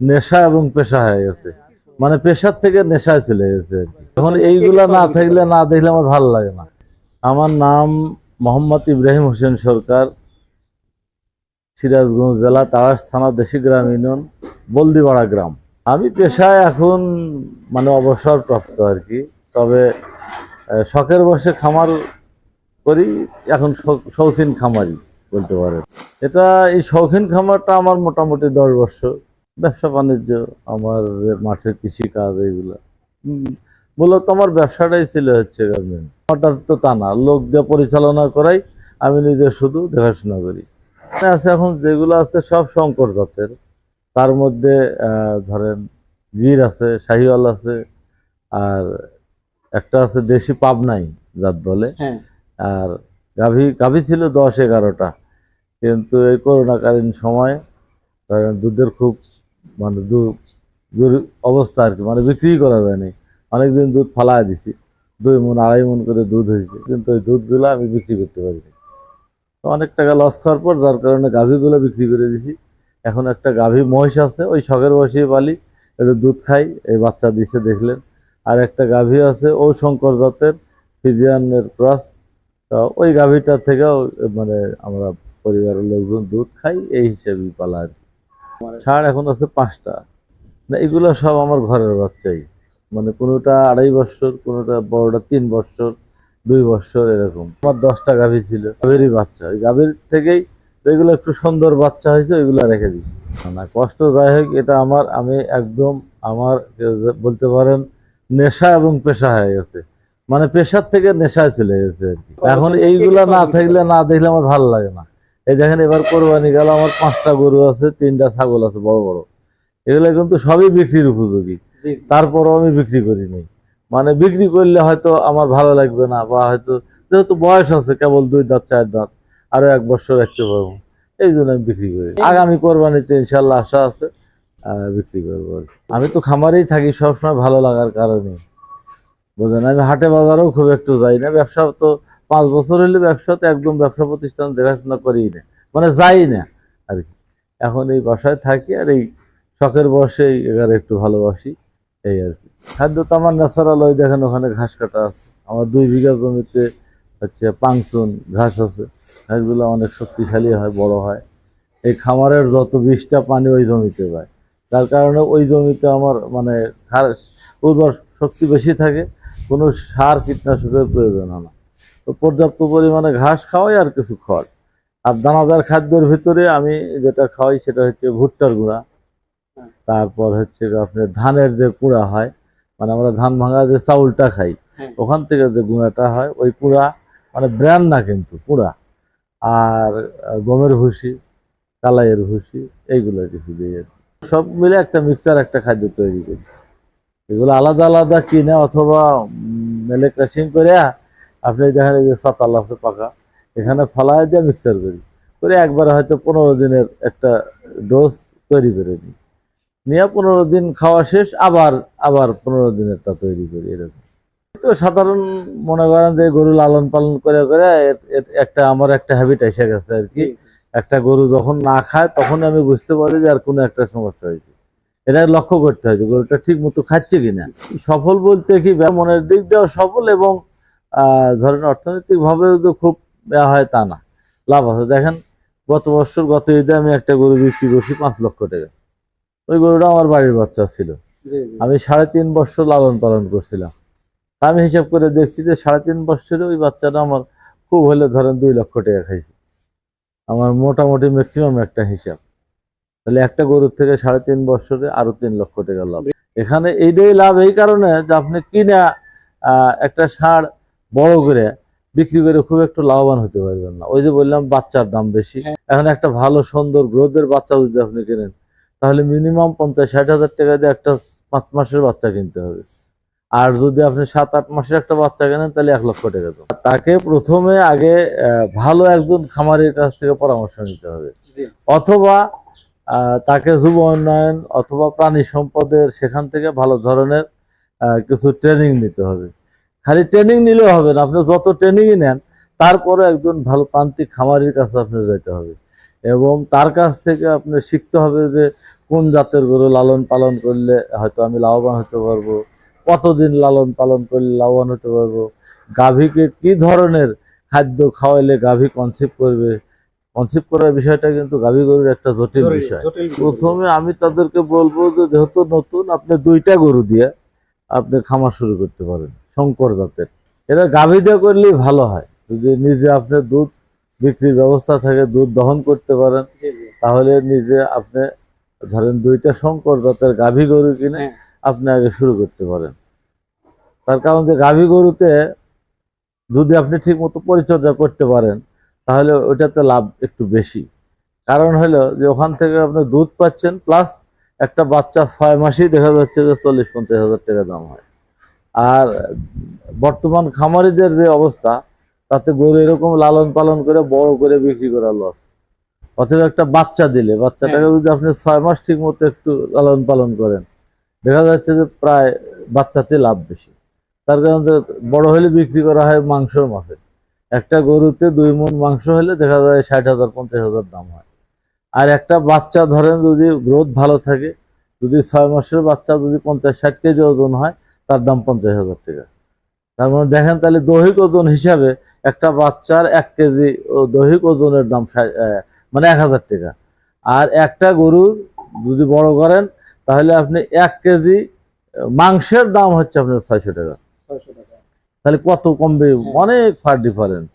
নেশা এবং পেশা হয়ে গেছে। মানে পেশার থেকে নেশায় চলে গেছে এখন এইগুলা না থাকলে না দেখলে আমার ভালো লাগে না। আমার নাম মোহাম্মদ ইব্রাহিম হোসেন সরকার, সিরাজগঞ্জ জেলা তারাস থানা দেশিগ্রাম ইউনিয়ন বলদিপাড়া গ্রাম। আমি পেশায় এখন মানে অবসরপ্রাপ্ত আর কি। তবে শখের বসে খামার করি, এখন শৌখিন খামারি বলতে পারেন। এটা এই শৌখিন খামারটা আমার মোটামুটি দশ বছর ব্যবসা বাণিজ্য আমার মাঠের কৃষি কাজ এইগুলো মূলত আমার ব্যবসাটাই ছিল হচ্ছে গার্মেন্ট। হঠাৎ তো তা না লোক দিয়ে পরিচালনা করাই আমি নিজে শুধু দেখাশোনা করি। আছে এখন যেগুলো আছে সব শঙ্কর জাতের। তার মধ্যে ধরেন গির আছে শাহিওয়াল আছে আর একটা আছে দেশি পাবনাই জাত বলে। হ্যাঁ। আর গাভী গাভী ছিল দশ এগারোটা। কিন্তু এই করোনাকালীন সময়ে দুধের খুব মানে দুধ জরুরি অবস্থা আর কি মানে বিক্রি করা যায়নি। অনেকদিন দুধ ফালায় দিছি, দুই মন, আড়াই মন করে দুধ হয়েছে, কিন্তু ওই দুধগুলো আমি বিক্রি করতে পারিনি। তো অনেক টাকা লস খাওয়ার পর, যার কারণে গাভীগুলো বিক্রি করে দিছি। এখন একটা গাভী মহিষ আছে, ওই শখের বসিয়ে পালি এটা দুধ খাই, এই বাচ্চা দিছে দেখলেন। আর একটা গাভী আছে, ও শঙ্কর জাতের ফিজিয়ানের ক্রস। তো ওই গাভীটা থেকেও মানে আমরা পরিবারের লোকজন দুধ খাই, এই হিসেবেই পালা আর। ষাঁড় এখন আছে পাঁচটা। না এগুলো সব আমার ঘরের বাচ্চাই। মানে কোনোটা আড়াই বছর কোনোটা বড়টা তিন বছর দুই বছর এরকম। আমার দশটা গাভী ছিল গাভীরই বাচ্চা। ওই গাভীর থেকেই যেগুলো একটু সুন্দর বাচ্চা হয়েছে ওইগুলো রেখে দিই। না কষ্ট যাই হোক এটা আমার আমি একদম আমার বলতে পারেন নেশা এবং পেশা হয়ে গেছে। মানে পেশার থেকে নেশায় চলে গেছে আর কি। এখন এইগুলা না থাকলে না দেখলে আমার ভালো লাগে না। এই দেখেন এবার কোরবানি গেল আমার পাঁচটা গরু আছে তিনটা ছাগল আছে বড় বড়। এগুলো কিন্তু সবই বিক্রির উপযোগী। তারপরও আমি বিক্রি করিনি। মানে বিক্রি করলে হয়তো আমার ভালো লাগবে না বা হয়তো যেহেতু বয়স আছে কেবল দুই দাঁত চার দাঁত আরও এক বছর রাখতে পারব এই জন্য আমি বিক্রি করি। আগামী কোরবানিতে ইনশাল্লাহ আশা আছে বিক্রি করব। আমি তো খামারেই থাকি সবসময় ভালো লাগার কারণে। বুঝলেন আমি হাটে বাজারেও খুব একটু যাই না ব্যবসা তো পাঁচ বছর হলে ব্যবসাতে একদম ব্যবসা প্রতিষ্ঠান দেখাশোনা করি না। মানে যাই না, আর কি। এখন এই বাসায় থাকি আর এই শখের বসে এগারে একটু ভালোবাসি, এই আর কি। খাদ্য তো আমার ন্যাচারাল ওই দেখেন ওখানে ঘাস কাটা আছে। আমার দুই বিঘা জমিতে হচ্ছে পাংচুন ঘাস আছে। ঘাসগুলো অনেক শক্তিশালী হয়, বড় হয়। এই খামারের যত বিষটা পানি ওই জমিতে যায়। তার কারণে ওই জমিতে আমার মানে উর্বর শক্তি বেশি থাকে। কোনো সার কীটনাশকের প্রয়োজন হয় না। তো পর্যাপ্ত পরিমাণে ঘাস খাওয়াই আর কিছু খড়। আর দানাদার খাদ্যের ভিতরে আমি যেটা খাওয়াই সেটা হচ্ছে ভুট্টার গুঁড়া। তারপর হচ্ছে আপনার ধানের যে কুড়া হয় মানে আমরা ধান ভাঙা যে চাউলটা খাই। ওখান থেকে যে গুঁড়াটা হয় ওই কুড়া মানে ব্র্যান্ড না কিন্তু কুড়া। আর গমের ভুসি কালাইয়ের ভুসি এইগুলো কিছু দিয়ে সব মিলে একটা মিক্সার একটা খাদ্য তৈরি করি। এগুলো আলাদা আলাদা কিনে অথবা মেলে ক্রাশিং করে আপনি দেখেন এই যে সাতাল আছে পাকা। এখানে ফলায় দিয়ে মিক্সার করি। করে একবারে হয়তো পনেরো দিনের একটা ডোজ তৈরি করে নিই। নিয়ে পনেরো দিন খাওয়া শেষ আবার আবার পনেরো দিনেরটা তৈরি করি এরকম। তো সাধারণ মনে করেন যে গরু লালন পালন করে করে একটা আমার একটা হ্যাবিট এসে গেছে আর কি। একটা গরু যখন না খায় তখন আমি বুঝতে পারি যে আর কোনো একটা সমস্যা হয়েছে। এটা লক্ষ্য করতে হয় যে গরুটা ঠিক মতো খাচ্ছে কিনা। সফল বলতে কি মনের দিক দিয়েও সফল এবং ধরেন অর্থনৈতিক ভাবে তো খুব হয় তা না। লাভ আছে। দেখেন গত বছর গত ঈদে আমি একটা গরু বিক্রি করছি পাঁচ লক্ষ টাকা। ওই গরুটা আমার বাড়ির বাচ্চা ছিল। আমি সাড়ে তিন বছর লালন পালন করছিলাম। আমি হিসাব করে দেখছি যে সাড়ে তিন বছরে ওই বাচ্চাটা আমার খুব হলে ধরেন দুই লক্ষ টাকা খাইছে। আমার মোটামুটি ম্যাক্সিমাম একটা হিসাব। তাহলে একটা গরুর থেকে সাড়ে তিন বছরে আরও তিন লক্ষ টাকা লাভ। এখানে এইটাই লাভ। এই কারণে যে আপনি কিনা আহ, একটা ষাঁড় বড় করে বিক্রি করে খুব একটু লাভবান হতে পারবেন না। ওই যে বললাম বাচ্চার দাম বেশি। এখন একটা ভালো সুন্দর গ্রোথের বাচ্চা যদি আপনি কেনেন তাহলে মিনিমাম পঞ্চাশ ষাট হাজার টাকা দিয়ে একটা পাঁচ মাসের বাচ্চা কিনতে হবে। আর যদি আপনি সাত আট মাসের একটা বাচ্চা কেনেন তাহলে এক লক্ষ টাকা দেবেন তাকে প্রথমে আগে ভালো একজন খামারের কাছ থেকে পরামর্শ নিতে হবে। অথবা আহ, তাকে যুব উন্নয়ন অথবা প্রাণী সম্পদের সেখান থেকে ভালো ধরনের কিছু ট্রেনিং নিতে হবে। খালি ট্রেনিং নিলেও হবে না। আপনি যত ট্রেনিংই নেন তারপরে একজন ভালো প্রান্তিক খামারির কাছে আপনি যেতে হবে। এবং তার কাছ থেকে আপনি শিখতে হবে যে কোন জাতের গরু লালন পালন করলে হয়তো আমি লাভবান হতে পারব কতদিন লালন পালন করলে লাভবান হতে পারব গাভীকে কি ধরনের খাদ্য খাওয়াইলে গাভী কনসিভ করবে। কনসিভ করার বিষয়টা কিন্তু গাভী গরুর একটা জটিল জটিল- বিষয়। জটিল বিষয়। প্রথমে আমি তাদেরকে বলব যে যেহেতু নতুন আপনি দুইটা গরু দিয়ে আপনি খামার শুরু করতে পারেন। শঙ্কর জাতের। এটা গাভী দিয়ে করলেই ভালো হয়। যদি নিজে আপনি দুধ বিক্রির ব্যবস্থা থাকে দুধ দহন করতে পারেন। তাহলে নিজে আপনি ধরেন দুইটা শঙ্কর জাতের গাভী গরু কিনে হ্যাঁ। আপনি আগে শুরু করতে পারেন। তার কারণ যে গাভী গরুতে যদি আপনি ঠিক মতো পরিচর্যা করতে পারেন তাহলে ওটাতে লাভ একটু বেশি। কারণ হলো যে ওখান থেকে আপনি দুধ পাচ্ছেন প্লাস একটা বাচ্চা ছয় মাসেই দেখা যাচ্ছে যে চল্লিশ পঞ্চাশ হাজার টাকা দাম হয়। আর বর্তমান খামারিদের যে অবস্থা তাতে গরু এরকম লালন পালন করে বড় করে বিক্রি করা লস অথবা একটা বাচ্চা দিলে বাচ্চাটাকে যদি আপনি ছয় মাস ঠিক মতো একটু লালন পালন করেন দেখা যাচ্ছে যে প্রায় বাচ্চাতে লাভ বেশি। তার কারণ বড় হলে বিক্রি করা হয় মাংসর মাসে একটা গরুতে দুই মন মাংস হলে দেখা যায় ষাট হাজার পঞ্চাশ হাজার দাম হয়। আর একটা বাচ্চা ধরেন যদি গ্রোথ ভালো থাকে যদি ছয় মাসের বাচ্চা যদি পঞ্চাশ ষাট কেজি ওজন হয় তার দাম পঞ্চাশ হাজার টাকা। তার মানে দেখেন তাহলে দৈহিক ওজন হিসাবে একটা বাচ্চার এক কেজি ও দৈহিক ওজনের দাম মানে এক হাজার টাকা। আর একটা গরুর যদি বড় করেন তাহলে আপনি এক কেজি মাংসের দাম হচ্ছে আপনার ছয়শো টাকা। ছয়শো টাকা। তাহলে কত কমবে? অনেক ফার ডিফারেন্স